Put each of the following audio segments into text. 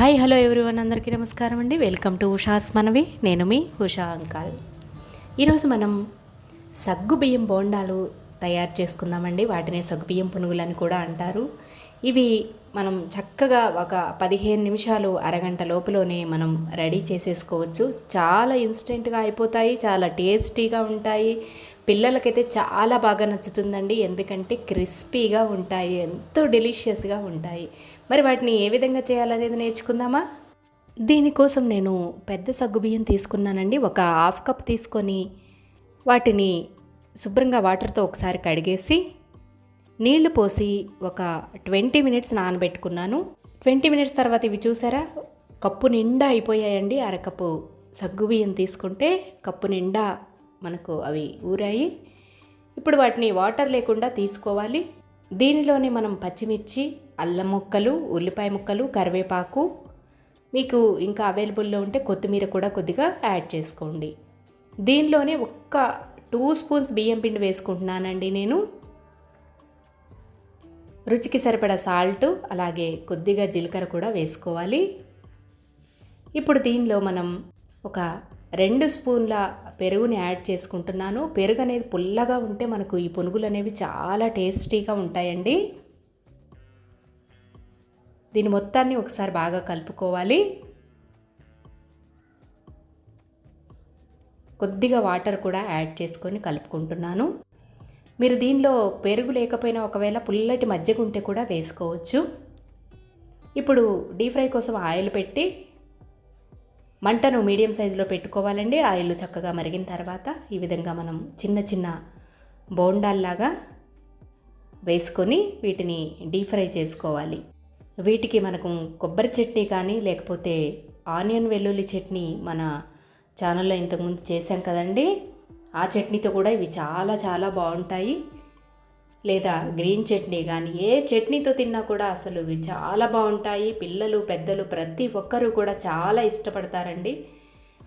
Hi hello everyone. అందరికీ నమస్కారం అండి. వెల్కమ్ టు ఉషాస్ మనవి. నేను మీ ఉషా అంకాల్. ఈరోజు మనం సగ్గు బియ్యం బోండాలు తయారు చేసుకుందామండి. వాటిని సగ్గుబియ్యం పునుగులు అని కూడా అంటారు. ఇవి మనం చక్కగా ఒక పదిహేను నిమిషాలు అరగంట లోపులోనే మనం రెడీ చేసేసుకోవచ్చు. చాలా ఇన్స్టెంట్గా అయిపోతాయి చాలా టేస్టీగా ఉంటాయి. పిల్లలకైతే చాలా బాగా నచ్చుతుందండి. ఎందుకంటే క్రిస్పీగా ఉంటాయి ఎంతో డెలిషియస్గా ఉంటాయి. మరి వాటిని ఏ విధంగా చేయాలనేది నేర్చుకుందామా? దీనికోసం నేను పెద్ద సగ్గుబియ్యం తీసుకున్నానండి. ఒక హాఫ్ కప్ తీసుకొని వాటిని శుభ్రంగా వాటర్తో ఒకసారి కడిగేసి నీళ్ళు పోసి ఒక ట్వంటీ మినిట్స్ నానబెట్టుకున్నాను. ట్వంటీ మినిట్స్ తర్వాత ఇవి చూసారా? కప్పు నిండా అయిపోయాయండి. అరకప్పు సగ్గు బియ్యం తీసుకుంటే కప్పు నిండా మనకు అవి ఊరాయి. ఇప్పుడు వాటిని వాటర్ లేకుండా తీసుకోవాలి. దీనిలోనే మనం పచ్చిమిర్చి అల్లం ముక్కలు ఉల్లిపాయ ముక్కలు కరివేపాకు మీకు ఇంకా అవైలబుల్లో ఉంటే కొత్తిమీర కూడా కొద్దిగా యాడ్ చేసుకోండి. దీనిలోనే ఒక్క టూ స్పూన్స్ బియ్యం పిండి వేసుకుంటున్నానండి నేను. రుచికి సరిపడా సాల్ట్ అలాగే కొద్దిగా జీలకర్ర కూడా వేసుకోవాలి. ఇప్పుడు దీనిలో మనం ఒక రెండు స్పూన్ల పెరుగుని యాడ్ చేసుకుంటున్నాను. పెరుగు అనేది పుల్లగా ఉంటే మనకు ఈ పునుగులు అనేవి చాలా టేస్టీగా ఉంటాయండి. దీని మొత్తాన్ని ఒకసారి బాగా కలుపుకోవాలి. కొద్దిగా వాటర్ కూడా యాడ్ చేసుకొని కలుపుకుంటున్నాను. మీరు దీనిలో పెరుగు లేకపోయినా ఒకవేళ పుల్లటి మజ్జిగ ఉంటే కూడా వేసుకోవచ్చు. ఇప్పుడు డీప్ ఫ్రై కోసం ఆయిల్ పెట్టి మంటను మీడియం సైజులో పెట్టుకోవాలండి. ఆయిల్ చక్కగా మరిగిన తర్వాత ఈ విధంగా మనం చిన్న చిన్న బోండాల్లాగా వేసుకొని వీటిని డీప్ ఫ్రై చేసుకోవాలి. వీటికి మనకు కొబ్బరి చట్నీ కానీ లేకపోతే ఆనియన్ వెల్లుల్లి చట్నీ మన ఛానల్లో ఇంతకుముందు చేశాం కదండి. ఆ చట్నీతో కూడా ఇవి చాలా చాలా బాగుంటాయి. లేదా గ్రీన్ చట్నీ కానీ ఏ చట్నీతో తిన్నా కూడా అసలు ఇవి చాలా బాగుంటాయి. పిల్లలు పెద్దలు ప్రతి ఒక్కరూ కూడా చాలా ఇష్టపడతారండి.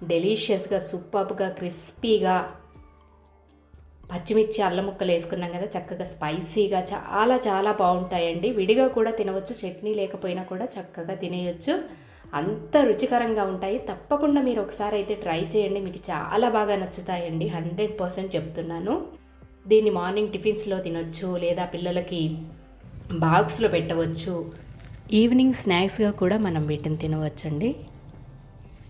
డెలీషియస్గా సూపర్గా క్రిస్పీగా పచ్చిమిర్చి అల్లం ముక్కలు వేసుకున్నాం కదా చక్కగా స్పైసీగా చాలా చాలా బాగుంటాయండి. విడిగా కూడా తినవచ్చు చట్నీ లేకపోయినా కూడా చక్కగా తినేయచ్చు. అంత రుచికరంగా ఉంటాయి. తప్పకుండా మీరు ఒకసారి అయితే ట్రై చేయండి. మీకు చాలా బాగా నచ్చుతాయండి. హండ్రెడ్ పర్సెంట్ చెప్తున్నాను. దీన్ని మార్నింగ్ టిఫిన్స్లో తినొచ్చు లేదా పిల్లలకి బాక్స్లో పెట్టవచ్చు. ఈవినింగ్ స్నాక్స్గా కూడా మనం వీటిని తినవచ్చండి.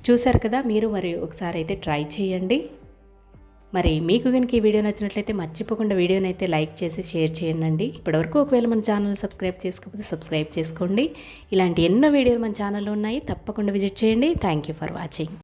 చూసారు కదా మీరు మరి ఒకసారి అయితే ట్రై చేయండి. మరి మీకు కనుక ఈ వీడియో నచ్చినట్లయితే మర్చిపోకుండా వీడియోని అయితే లైక్ చేసి షేర్ చేయండి. ఇప్పటివరకు ఒకవేళ మన ఛానల్ సబ్స్క్రైబ్ చేసుకోకపోతే సబ్స్క్రైబ్ చేసుకోండి. ఇలాంటి ఎన్నో వీడియోలు మన ఛానల్లో ఉన్నాయి. తప్పకుండా విజిట్ చేయండి. Thank you for watching